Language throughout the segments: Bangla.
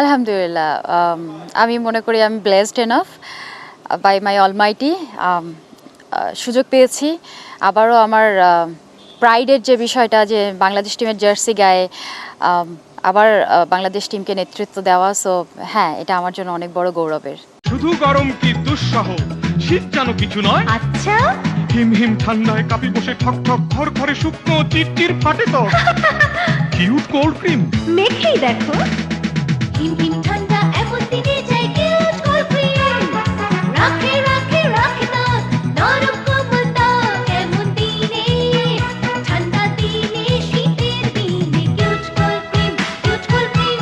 আলহামদুলিল্লাহ um, আমি মনে করি আমি blessed enough by my almighty সুযোগ পেয়েছি। আবারও আমার প্রাইডের যে বিষয়টা যে বাংলাদেশ টিমের জার্সি গায়ে um, আবার বাংলাদেশ টিমকে নেতৃত্ব দেওয়া সো হ্যাঁ এটা আমার জন্য অনেক বড় গৌরবের। শুধু গরম কি দুঃসহ? শীত যেন কিছু নয়। আচ্ছা। হিম হিম ঠান্ডায় কাপি বসে ঠক ঠক ঘর ঘরে শুকনো চিরচির ফাটে তো কিউট কোল্ড ক্রিম মেখেই দেখো।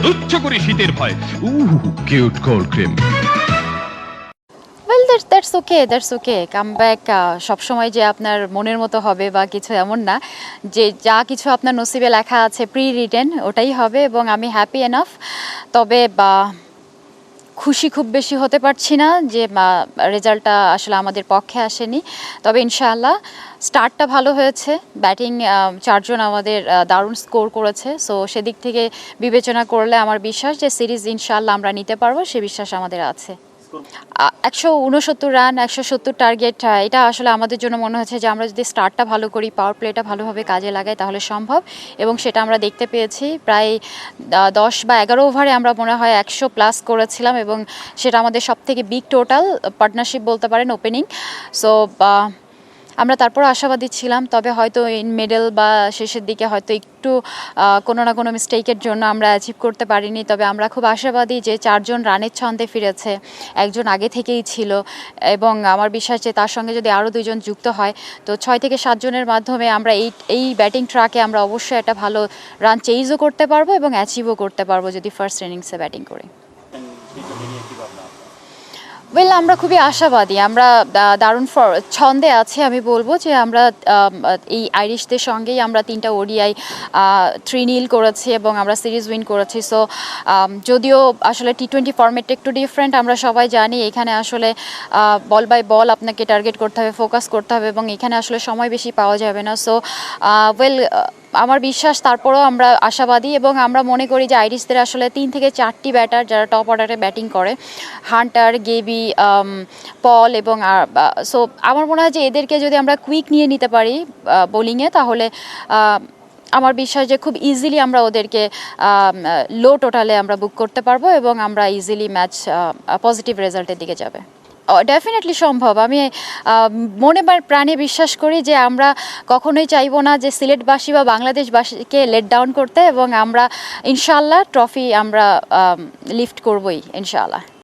তুচ্ছ করে শীতের ভয়। উহ cute cold cream that's that's okay that's okay come back সবসময় যে আপনার মনের মতো হবে বা কিছু এমন না। যে যা কিছু আপনার নসিবে লেখা আছে প্রি রিটেন ওটাই হবে এবং আমি হ্যাপি এনাফ তবে বা খুশি খুব বেশি হতে পারছি না যে রেজাল্টটা আসলে আমাদের পক্ষে আসেনি। তবে ইনশাআল্লাহ স্টার্টটা ভালো হয়েছে। ব্যাটিং চারজন আমাদের দারুণ স্কোর করেছে। সো সেদিক থেকে বিবেচনা করলে আমার বিশ্বাস যে সিরিজ ইনশাআল্লাহ আমরা নিতে পারব, সে বিশ্বাস আমাদের আছে। একশো উনসত্তর রান, একশো সত্তর টার্গেট এটা আসলে আমাদের জন্য মনে হচ্ছে যে আমরা যদি স্টার্টটা ভালো করি পাওয়ার প্লেটা ভালোভাবে কাজে লাগাই তাহলে সম্ভব। এবং সেটা আমরা দেখতে পেয়েছি, প্রায় দশ বা এগারো ওভারে আমরা মনে হয় একশো প্লাস করেছিলাম এবং সেটা আমাদের সব থেকে বিগ টোটাল পার্টনারশিপ বলতে পারেন ওপেনিং সো আমরা তারপর আশাবাদী ছিলাম, তবে হয়তো ইন মিডল বা শেষের দিকে হয়তো একটু কোনো না কোনো মিস্টেকের জন্য আমরা অ্যাচিভ করতে পারিনি। তবে আমরা খুব আশাবাদী যে চারজন রানের ছন্দে ফিরেছে, একজন আগে থেকেই ছিল এবং আমার বিশ্বাস যে তার সঙ্গে যদি আরও দুইজন যুক্ত হয়, তো ছয় থেকে সাতজনের মাধ্যমে আমরা এই এই ব্যাটিং ট্রাকে আমরা অবশ্যই একটা ভালো রান চেইজও করতে পারব এবং অ্যাচিভও করতে পারব যদি ফার্স্ট ইনিংসে ব্যাটিং করি। ওয়েল আমরা খুবই আশাবাদী। আমরা দারুণ ছন্দে আছি, আমি বলব যে আমরা এই আইরিশদের সঙ্গেই আমরা তিনটা ওডিআই থ্রি নীল করেছি এবং আমরা সিরিজ উইন করেছি। সো যদিও আসলে টি টোয়েন্টি ফর্মেটটা একটু ডিফারেন্ট আমরা সবাই জানি এখানে আসলে বল বাই বল আপনাকে টার্গেট করতে হবে ফোকাস করতে হবে এবং এখানে আসলে সময় বেশি পাওয়া যাবে না। সো ওয়েল আমার বিশ্বাস তারপরেও আমরা আশাবাদী এবং আমরা মনে করি যে আইরিশদের আসলে তিন থেকে চারটি ব্যাটার যারা টপ অর্ডারে ব্যাটিং করে, হান্টার, গেবি পল এবং সো আমার মনে হয় যে এদেরকে যদি আমরা কুইক নিয়ে নিতে পারি বোলিংয়ে তাহলে আমার বিশ্বাস যে খুব ইজিলি আমরা ওদেরকে লো টোটালে আমরা বুক করতে পারব এবং আমরা ইজিলি ম্যাচ পজিটিভ রেজাল্টের দিকে যাবে। ডেফিনেটলি সম্ভব। আমি মনে প্রাণে বিশ্বাস করি যে আমরা কখনোই চাইব না যে সিলেটবাসী বা বাংলাদেশবাসীকে লেট ডাউন করতে এবং আমরা ইনশাল্লাহ ট্রফি আমরা লিফট করবই, ইনশাআল্লাহ।